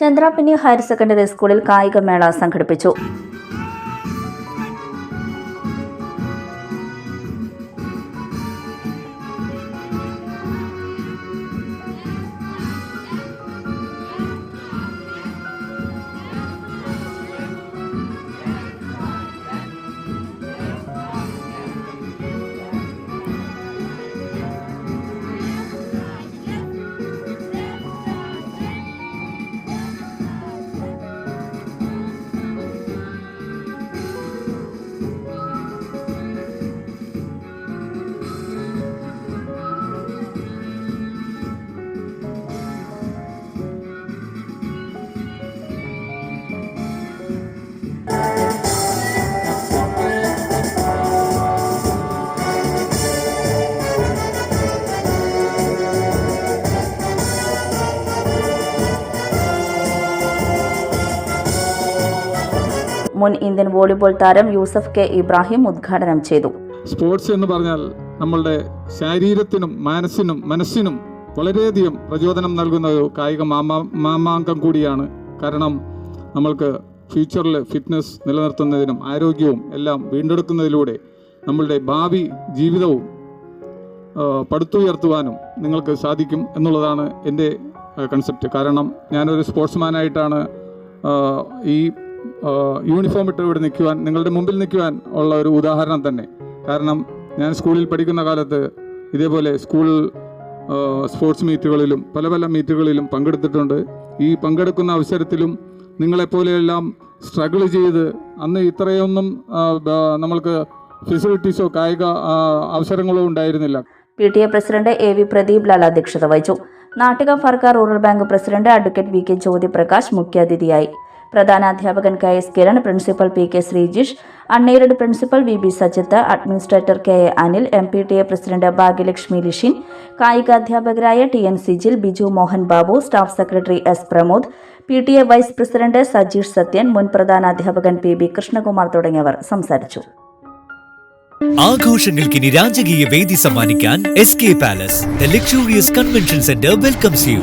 Chandrapinni higher secondary സ്കൂളിൽ കായികമേള സംഘടിപ്പിച്ചു മുൻ ഇന്ത്യൻ വോളിബോൾ താരം യൂസഫ് കെ ഇബ്രാഹിം ഉദ്ഘാടനം ചെയ്തു. സ്പോർട്സ് എന്ന് പറഞ്ഞാൽ നമ്മളുടെ ശാരീരത്തിനും മനസ്സിനും മനസ്സിനും വളരെയധികം പ്രചോദനം നൽകുന്ന ഒരു കായിക മാമാങ്കം കൂടിയാണ്. കാരണം നമ്മൾക്ക് ഫ്യൂച്ചറിൽ ഫിറ്റ്നസ് നിലനിർത്തുന്നതിനും ആരോഗ്യവും എല്ലാം വീണ്ടെടുക്കുന്നതിലൂടെ നമ്മളുടെ ഭാവി ജീവിതവും പടുത്തുയർത്തുവാനും നിങ്ങൾക്ക് സാധിക്കും എന്നുള്ളതാണ് എന്റെ കൺസെപ്റ്റ് കാരണം ഞാനൊരു സ്പോർട്സ്മാനായിട്ടാണ് ഈ യൂണിഫോം ഇട്ട് ഇവിടെ നിൽക്കുവാൻ നിങ്ങളുടെ മുമ്പിൽ നിൽക്കുവാൻ ഉള്ള ഒരു ഉദാഹരണം തന്നെ. കാരണം ഞാൻ സ്കൂളിൽ പഠിക്കുന്ന കാലത്ത് ഇതേപോലെ സ്കൂൾ സ്പോർട്സ് മീറ്റുകളിലും പല പല മീറ്റുകളിലും പങ്കെടുത്തിട്ടുണ്ട്. ഈ പങ്കെടുക്കുന്ന അവസരത്തിലും നിങ്ങളെപ്പോലെയെല്ലാം സ്ട്രഗിൾ ചെയ്ത് അന്ന് ഇത്രയൊന്നും നമ്മൾക്ക് ഫെസിലിറ്റീസോ കായിക അവസരങ്ങളോ ഉണ്ടായിരുന്നില്ല. P T A president A V Pradeep Lal അധ്യക്ഷത വഹിച്ചു. Nattika ഫർക്കാർ rural bank president advocate V K Jyothi Prakash മുഖ്യാതിഥിയായി. പ്രധാന അധ്യാപകൻ K S Kiran principal P K Sreejish unaided principal V B Sajith administrator K A Anil M P T A president Bhagyalakshmi Lishin കായികാധ്യാപകരായ T N Sijil Biju Mohan Babu staff secretary S Pramod P T A vice president Sajeesh Sathyan മുൻ പ്രധാന അധ്യാപകൻ P B Krishnakumar തുടങ്ങിയവർ സംസാരിച്ചു. ആഘോഷങ്ങൾക്കിനി രാജകീയ വേദി സമ്മാനിക്കാൻ S K palace the luxurious convention centre welcomes you